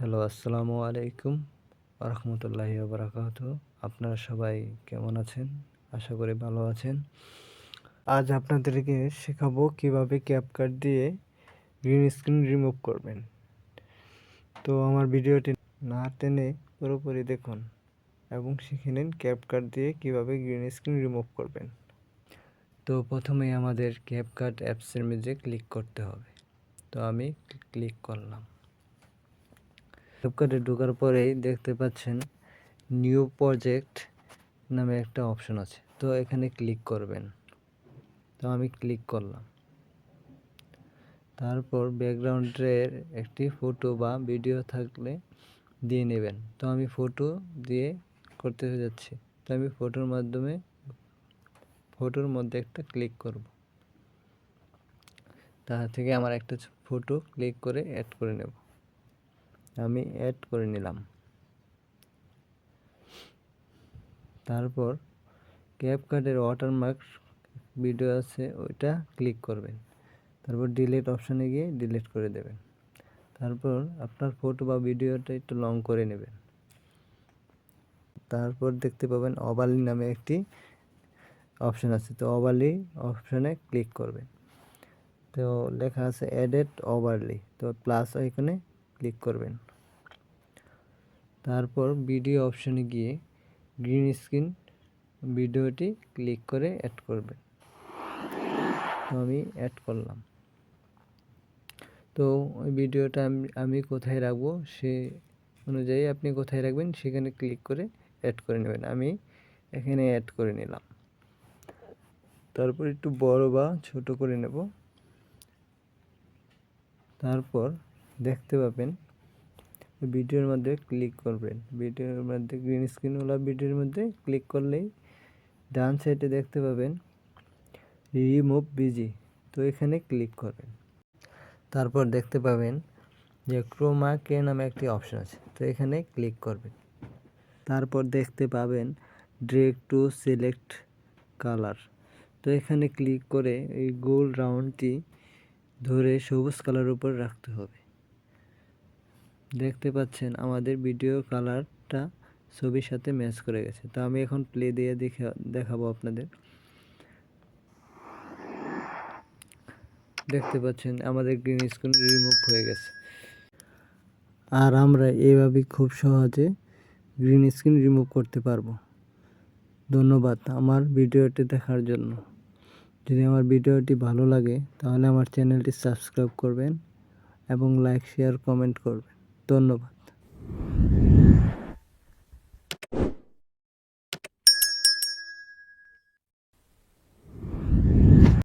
Hello, আসসালামু আলাইকুম রহমতুল্লাহি বারাকাত আপনারা সবাই কেমন আছেন? আশা করি ভালো আছেন। আজ আপনাদেরকে শেখাবো কীভাবে ক্যাপকাট দিয়ে গ্রিন স্ক্রিন রিমুভ করবেন। তো আমার ভিডিওটি না টেনে পুরোপুরি দেখুন এবং শিখে নিন ক্যাপকাট দিয়ে কীভাবে গ্রিন স্ক্রিন রিমুভ করবেন। তো প্রথমে আমাদের ক্যাপকাট অ্যাপসের মধ্যে ক্লিক করতে হবে। তো আমি ক্লিক করলাম। ফ্লিপকার্টে ঢোকার পরেই দেখতে পাচ্ছেন নিউ প্রজেক্ট নামে একটা অপশন আছে। তো এখানে ক্লিক করবেন। তো আমি ক্লিক করলাম। তারপর ব্যাকগ্রাউন্ডের একটি ফটো বা ভিডিও থাকলে দিয়ে নেবেন। তো আমি ফটো দিয়ে করতে যাচ্ছি। তো আমি ফটোর মাধ্যমে ফটোর মধ্যে একটা ক্লিক করব। তার থেকে আমার একটা ফটো ক্লিক করে অ্যাড করে নেব। আমি অ্যাড করে নিলাম। তারপর ক্যাপকার্টের ওয়াটারমার্ক ভিডিও আছে, ওইটা ক্লিক করবেন। তারপর ডিলিট অপশানে গিয়ে ডিলিট করে দেবেন। তারপর আপনার ফটো বা ভিডিওটা একটু লং করে নেবেন। তারপর দেখতে পাবেন অবালি নামে একটি অপশান আছে, তো অবালি অপশানে ক্লিক করবেন। তো লেখা আছে অ্যাডেড ওভারলি তো প্লাস এখানে ক্লিক করবেন। তারপর ভিডিও অপশনে গিয়ে গ্রিন স্ক্রিন ভিডিওটি ক্লিক করে অ্যাড করবেন। তো আমি অ্যাড করলাম। তো ওই ভিডিওটা আমি আমি কোথায় রাখব সে অনুযায়ী আপনি কোথায় রাখবেন সেখানে ক্লিক করে অ্যাড করে নেবেন। আমি এখানে অ্যাড করে নিলাম। তারপর একটু বড় বা ছোট করে নেব। তারপর দেখতে পাবেন। ভিডিওর মধ্যে ক্লিক করবেন। ভিডিওর মধ্যে গ্রিন স্ক্রিনওয়ালা ভিডিওর মধ্যে ক্লিক করলেই ডান সাইডে দেখতে পাবেন রিমুভ বিজি তো এখানে ক্লিক করবেন। তারপর দেখতে পাবেন যে ক্রোমা কে নামে একটি অপশন আছে। তো এখানে ক্লিক করবেন। তারপর দেখতে পাবেন ড্রেক টু সিলেক্ট কালার তো এখানে ক্লিক করে এই গোল রাউন্ডটি ধরে সবুজ কালার উপর রাখতে হবে। দেখতে পাচ্ছেন আমাদের ভিডিও কালারটা ছবির সাথে ম্যাচ করে গেছে। তো আমি এখন প্লে দিয়ে দেখে, দেখাবো আপনাদের। দেখতে পাচ্ছেন আমাদের গ্রিন স্ক্রিন রিমুভ হয়ে গেছে। আর আমরা এইভাবে খুব সহজে গ্রিন স্ক্রিন রিমুভ করতে পারব। ধন্যবাদ আমার ভিডিওটি দেখার জন্য। যদি আমার ভিডিওটি ভালো লাগে, তাহলে আমার চ্যানেলটি সাবস্ক্রাইব করবেন এবং লাইক শেয়ার কমেন্ট করবেন। ধন্যবাদ।